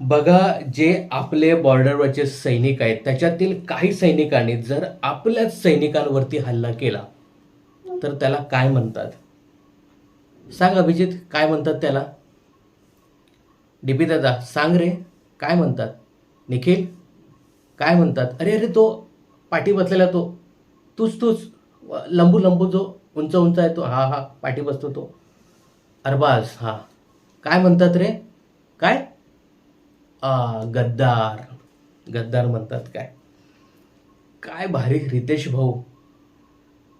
बघा जे आपले बॉर्डरवरचे सैनिक आहेत त्याच्यातील काही सैनिकांनी जर आपल्याच सैनिकांवरती हल्ला केला तर त्याला काय म्हणतात? सांग अभिजित काय म्हणतात त्याला? डीपी दादा सांग रे काय म्हणतात? निखिल काय म्हणतात? अरे अरे तो पाठी बसलेला तो. तूच तूच. लंबू लंबू जो उंच उंच आहे तो. हा हा पाठी बसतो तो. अरबाज हा. काय म्हणतात रे? काय? गद्दार. गद्दार म्हणतात काय? काय भारी रितेश भाऊ.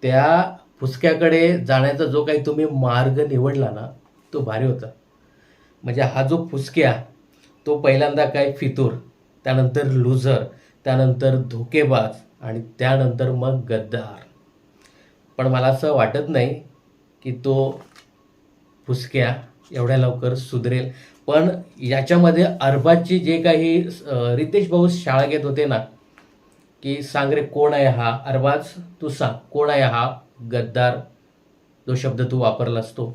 त्या फुसक्याकडे जाण्याचा जो काही तुम्ही मार्ग निवडला ना तो भारी होता. म्हणजे हा जो फुसक्या तो पहिल्यांदा काय फितूर त्यानंतर लुझर त्यानंतर धोकेबाज आणि त्यानंतर मग गद्दार. पण मला असं वाटत नाही की तो फुसक्या एवढ्या लवकर सुधरेल. पण याच्यामध्ये अरबाजची जे काही रितेश भाऊ शाळा घेत होते ना की सांग रे कोण आहे हा? अरबाज तू सांग कोण आहे हा? गद्दार. जो शब्द तू वापरलास तो.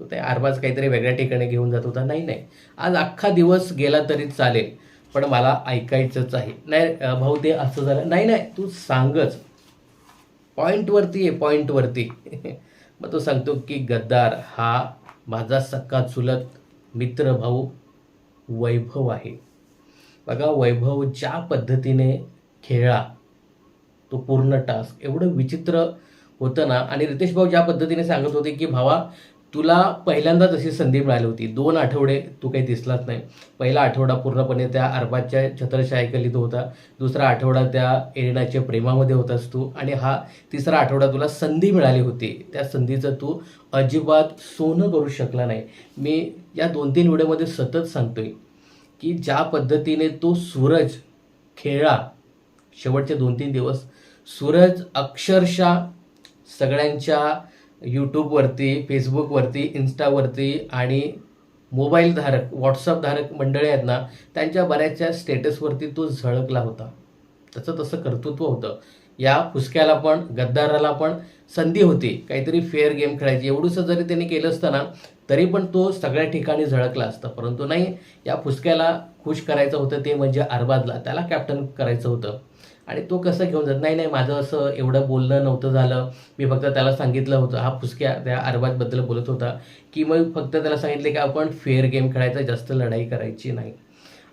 तो ते अरबाज काहीतरी वेगळ्या ठिकाणी घेऊन जात होता. नाही नाही. आज अख्खा दिवस गेला तरी चालेल पण मला ऐकायचंच आहे. नाही भाऊ ते असं झालं. नाही नाही तू सांगच. पॉईंटवरती आहे पॉईंटवरती मग तो सांगतो की गद्दार हा माझा सक्का चुलत मित्र भाऊ वैभव आहे. बघा वैभव ज्या पद्धतीने खेळला तो पूर्ण टास्क एवढं विचित्र होतं ना. आणि रितेश भाऊ ज्या पद्धतीने सांगत होते की भावा तुला पहिल्यांदा तशी संधी मिळाली होती दोन आठवडे तू काही दिसलाच नाही. पहिला आठवडा पूर्णपणे त्या अरबाजच्या तो होता दुसरा आठवडा त्या एरिनाच्या प्रेमामध्ये होतास तू आणि हा तिसरा आठवडा तुला संधी मिळाली होती. त्या संधीचं तू अजिबात सोनं करू शकला नाही. मी या दोन तीन व्हिडिओमध्ये सतत सांगतोय की ज्या पद्धतीने तो सूरज खेळला शेवटचे दोन तीन दिवस सूरज अक्षरशः सगळ्यांच्या यूट्यूबवरती फेसबुकवरती इन्स्टावरती आणि मोबाईलधारक व्हॉट्सअपधारक मंडळी आहेत ना त्यांच्या बऱ्याचशा स्टेटसवरती तो झळकला होता. त्याचं तसं कर्तृत्व होतं. या फुसक्याला पण गद्दाराला पण संधी होती. काहीतरी फेअर गेम खेळायची. एवढंसं जरी त्यांनी केलं असतं ना तरी पण तो सगळ्या ठिकाणी झळकला असता. परंतु नाही या फुसक्याला खुश करायचं होतं ते म्हणजे अरबाजला त्याला कॅप्टन करायचं होतं. आणि तो कसं घेऊन जात? नाही नाही माझं असं एवढं बोलणं नव्हतं झालं. मी फक्त त्याला सांगितलं होतं हा फुसक्या त्या अरबाजबद्दल बोलत होता की मग फक्त त्याला सांगितले की आपण फेअर गेम खेळायचा जास्त लढाई करायची नाही.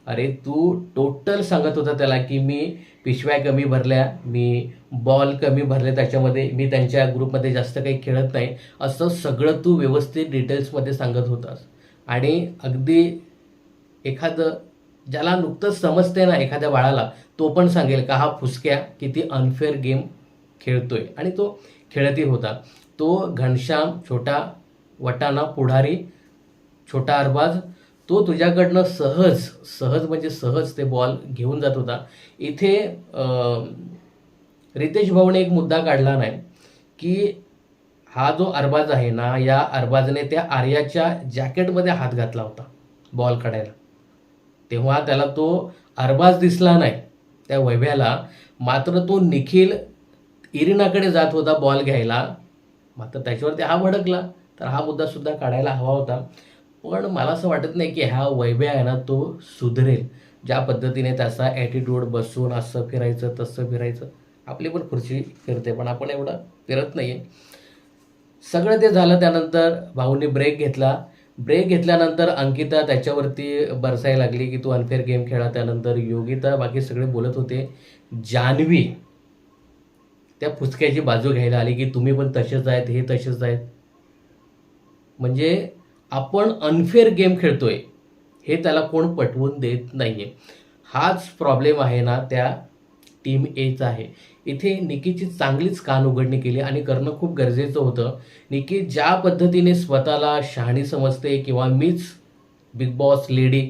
अरे तू टोटल सांगत होता त्याला की मी पिशव्या कमी भरल्या मी बॉल कमी भरले त्याच्यामध्ये मी त्यांच्या ग्रुपमध्ये जास्त काही खेळत नाही. असं सगळं तू व्यवस्थित डिटेल्समध्ये सांगत होतास. आणि अगदी एखादं ज्याला नुकतंच समजते ना एखाद्या बाळाला तो पण सांगेल का हा फुसक्या किती अनफेअर गेम खेळतोय. आणि तो खेळतही होता. तो घनश्याम छोटा वटाणा पुढारी छोटा अरबाज तो तुझ्याकडनं सहज सहज म्हणजे सहज ते बॉल घेऊन जात होता. इथे रितेश भाऊने एक मुद्दा काढला नाही की हा जो अरबाज आहे ना या अरबाजने त्या आर्याच्या जॅकेटमध्ये हात घातला होता बॉल काढायला. तेव्हा त्याला तो अरबाज दिसला नाही. त्या वैभ्याला मात्र तो निखिल इरिनाकडे जात होता बॉल घ्यायला. मात्र त्याच्यावरती हा भडकला. तर हा मुद्दा सुद्धा काढायला हवा होता. पण मला असं वाटत नाही की हा वैभ्या आहे ना तो सुधरेल. ज्या पद्धतीने त्याचा ॲटिट्यूड बसून असं फिरायचं तसं फिरायचं. आपली पण खुर्ची फिरते पण आपण एवढं फिरत नाही आहे सगळं ते झालं त्यानंतर भाऊनी ब्रेक घेतला. ब्रेक घेतल्यानंतर अंकिता त्याच्यावरती बरसायला लागली की तू अनफेअर गेम खेळा. त्यानंतर योगिता बाकी सगळे बोलत होते जान्हवी त्या फुसक्याची बाजू घ्यायला आली की तुम्ही पण तसेच आहेत हे तसेच आहेत. म्हणजे आपण अनफेअर गेम खेळतोय हे त्याला कोण पटवून देत नाहीये. हाच प्रॉब्लेम आहे ना त्या टीम एचं आहे. इथे निकीची चांगलीच कान उघडणी केली आणि करणं खूप गरजेचं होतं. निकी ज्या पद्धतीने स्वतःला शहाणी समजते किंवा मीच बिग बॉस लेडी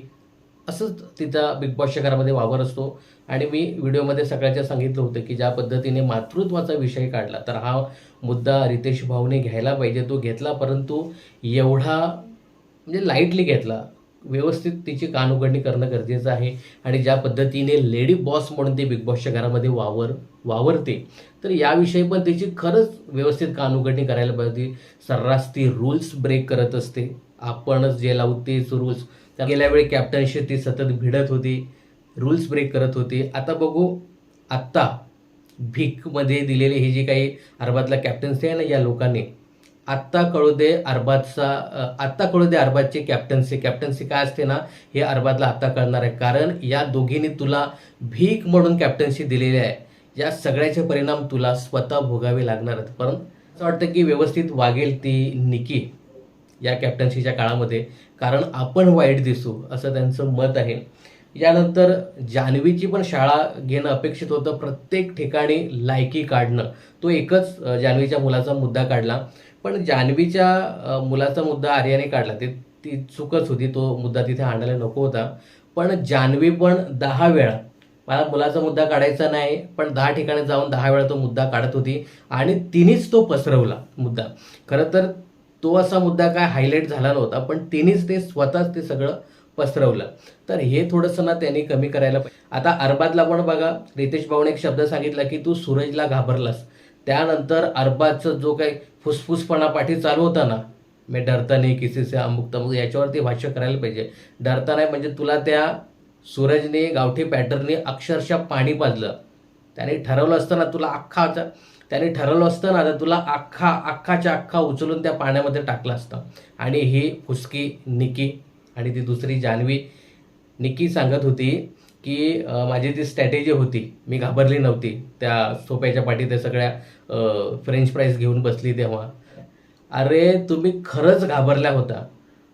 असंच तिचा बिग बॉसच्या घरामध्ये वावर असतो. आणि मी व्हिडिओमध्ये सगळ्याच्या सांगितलं होतं की ज्या पद्धतीने मातृत्वाचा विषय काढला तर हा मुद्दा रितेश भाऊने घ्यायला पाहिजे तो घेतला परंतु एवढा म्हणजे लाईटली घेतला. व्यवस्थित तिची कान उघडणी करणं गरजेचं आहे. आणि ज्या पद्धतीने लेडी बॉस म्हणून ते बिग बॉसच्या घरामध्ये वावर वावरते तर याविषयी पण तिची खरंच व्यवस्थित कान उघडणी करायला पाहिजे सर्रास ती रूल्स ब्रेक करत असते. आपणच जे लावू तेच रूल्स त्या गेल्या वेळी कॅप्टनशी ती सतत भिडत होती. रूल्स ब्रेक करत होती. आता बघू आत्ता भीकमध्ये दिलेले हे जे काही अरबातला कॅप्टन्सी आहे ना या लोकांनी आत्ता कळू दे अरबादचा आत्ता कळू दे अरबादची कॅप्टन्सी कॅप्टन्सी काय असते ना हे अरबादला आत्ता कळणार आहे. कारण या दोघींनी तुला भीक म्हणून कॅप्टन्सी दिलेली आहे. या सगळ्याचे परिणाम तुला स्वतः भोगावे लागणार आहेत. पण असं वाटतं की व्यवस्थित वागेल ती निकी या कॅप्टन्सीच्या काळामध्ये. कारण आपण वाईट दिसू असं त्यांचं मत आहे. यानंतर जान्हवीची पण शाळा घेणं अपेक्षित होतं. प्रत्येक ठिकाणी लायकी काढणं. तो एकच जान्हवीच्या मुलाचा मुद्दा काढला. पण जान्हवीच्या मुलाचा मुद्दा आर्याने काढला. ते ती चुकच होती तो मुद्दा तिथे आणायला नको होता. पण जान्हवी पण दहा वेळा मला मुलाचा मुद्दा काढायचा नाही पण दहा ठिकाणी जाऊन दहा वेळा तो मुद्दा काढत होती आणि तिनेच तो पसरवला मुद्दा. खरं तर तो असा मुद्दा काय हायलाईट झाला नव्हता पण तिनेच ते स्वतःच ते सगळं पसरवलं. तर हे थोडंसं ना त्यांनी कमी करायला पाहिजे. आता अरबादला पण बघा रितेश भाऊने एक शब्द सांगितला की तू सूरजला घाबरलास. त्यानंतर अरबादचा जो काही फुसफुसपणा पाठी चालू होता ना मी डरता नाही किसी से अमुक तमुक याच्यावरती भाष्य करायला पाहिजे. डरता नाही म्हणजे तुला त्या सूरजने गावठी पॅटर्नने अक्षरशः पाणी पाजलं. त्याने ठरवलं असतं ना तुला अख्खा त्याने ठरवलं असतं ना तर तुला अख्खा अख्खाच्या अख्खा उचलून त्या पाण्यामध्ये टाकलं असतं. आणि ही फुसकी निकी आणि ती दुसरी जान्हवी निकी सांगत होती की माझी जी स्ट्रॅटेजी होती मी घाबरली नव्हती. त्या सोप्याच्या पाठी त्या सगळ्या फ्रेंच फ्राईज घेऊन बसली तेव्हा. अरे तुम्ही खरंच घाबरल्या होता.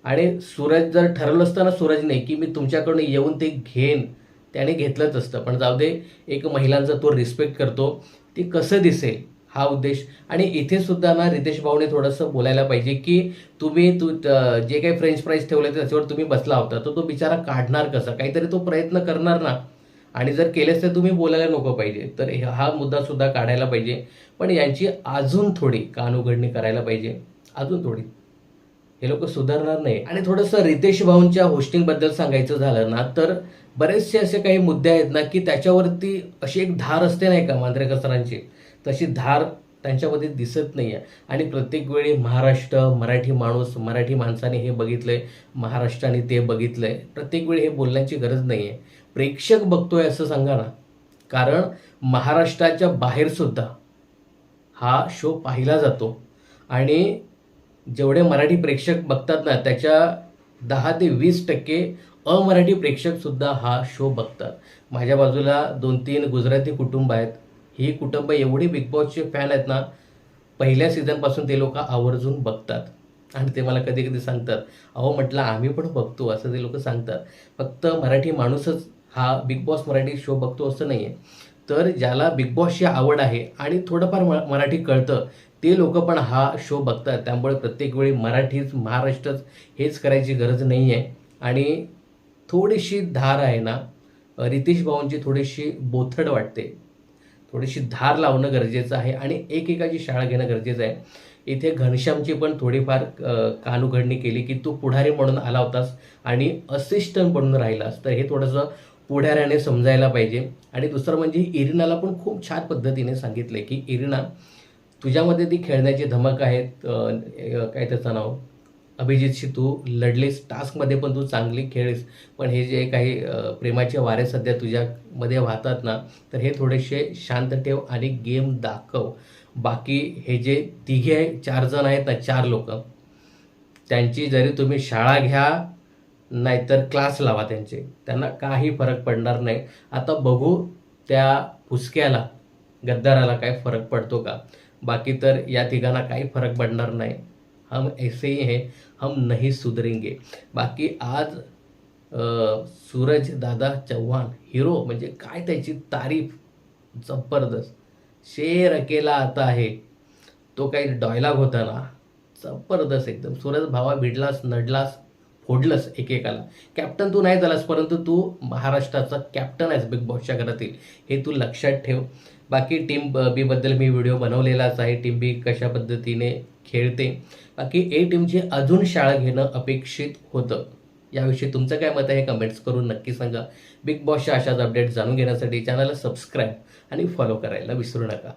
आणि सूरज जर ठरवलं असतं ना सूरजने की मी तुमच्याकडून येऊन ते घेईन त्याने घेतलंच असतं. पण जाऊ दे एक महिलांचा तो रिस्पेक्ट करतो ती कसं दिसेल? हा उद्देश. आणि इथे सुद्धा ना रितेश भाऊने थोडंसं बोलायला पाहिजे की तुम्ही तू जे काही फ्रेंच फ्राईज ठेवले त्याच्यावर तुम्ही बसला होता तर तो बिचारा काढणार कसा? काहीतरी तो प्रयत्न करणार ना. आणि जर केलेच तर तुम्ही बोलायला नको पाहिजे. तर हे- हा मुद्दा सुद्धा काढायला पाहिजे. पण यांची अजून थोडी कानउघडणी करायला पाहिजे. अजून थोडी. हे लोक सुधारणार नाही. आणि थोडंसं रितेश भाऊंच्या होस्टिंगबद्दल सांगायचं झालं ना तर बरेचसे असे काही मुद्दे आहेत ना की त्याच्यावरती अशी एक धार असते नाही का मांद्रेकर सरांची तशी धार त्यांच्यामध्ये दिसत नाही आहे आणि प्रत्येक वेळी महाराष्ट्र मराठी माणूस मराठी माणसाने हे बघितलं आहे महाराष्ट्राने ते बघितलं आहे प्रत्येक वेळी हे बोलण्याची गरज नाही आहे प्रेक्षक बघतोय असं सांगा ना. कारण महाराष्ट्राच्या बाहेरसुद्धा हा शो पाहिला जातो. आणि जेवढे मराठी प्रेक्षक बघतात ना त्याच्या दहा ते वीस टक्के अमराठी प्रेक्षकसुद्धा हा शो बघतात. माझ्या बाजूला दोन तीन गुजराती कुटुंब आहेत. ही कुटुंब एवढी बिग बॉसचे फॅन आहेत ना पहिल्या सीझनपासून ते लोक आवर्जून बघतात. आणि ते मला कधी कधी सांगतात अहो म्हटलं आम्ही पण बघतो असं ते लोक सांगतात. फक्त मराठी माणूसच हा बिग बॉस मराठी शो बघतो असं नाही आहे तर ज्याला बिग बॉसची आवड आहे आणि थोडंफार म- मराठी कळतं ते लोक पण हा शो बघतात. त्यामुळे प्रत्येक वेळी मराठीच महाराष्ट्रच हेच करायची गरज नाही आहे आणि थोडीशी धार आहे ना रितेश भाऊंची थोडीशी बोथड वाटते. थोडीशी धार लावणं गरजेचं आहे आणि एकेकाची शाळा घेणं गरजेचं आहे. इथे घनश्यामची पण थोडीफार कान उघडणी केली की तू पुढारी म्हणून आला होतास आणि असिस्टंट म्हणून राहिलास. तर हे थोडंसं पुढाऱ्याने समजायला पाहिजे. आणि दुसरं म्हणजे इरिनाला पण खूप छान पद्धतीने सांगितलं की इरिना तुझ्यामध्ये ती खेळण्याची धमक आहेत. काय त्याचं नाव? अभिजितशी तू लढलीस. टास्कमध्ये पण तू चांगली खेळलीस पण हे जे काही प्रेमाचे वारे सध्या तुझ्यामध्ये वाहतात ना तर हे थोडेसे शांत ठेव आणि गेम दाखव. बाकी हे जे तिघे आहे चार जण आहेत ना चार लोक त्यांची जरी तुम्ही शाळा घ्या नाहीतर क्लास लावा त्यांचे. त्यांना काही फरक पडणार नाही. आता बघू त्या फुसक्याला गद्दाराला काय फरक पडतो का? बाकी तर या तिघांना काही फरक पडणार नाही. हम ऐसे ही हैं हम नहीं सुधरेंगे। बाकी आज सूरज दादा चव्हाण हिरो म्हणजे काय त्याची तारीफ? जबरदस्त. शेर अकेला आता आहे. तो काही डॉयलॉग होता ना जबरदस्त एकदम. सूरज भावा भिडलास नडलास फोडलंस एकेकाला. कॅप्टन तू नाही झालास परंतु तू महाराष्ट्राचा कॅप्टन आहेस बिग बॉसच्या घरातील. हे तू लक्षात ठेव. बाकी टीम बीबद्दल मी व्हिडिओ बनवलेलाच आहे. टीम बी कशा पद्धतीने खेळते. बाकी ए टीमची अजून शाळा घेणं अपेक्षित होतं. याविषयी तुमचं काय मत आहे? कमेंट्स करून नक्की सांगा. बिग बॉसच्या अशाच अपडेट जाणून घेण्यासाठी चॅनलला सबस्क्राईब आणि फॉलो करायला विसरू नका.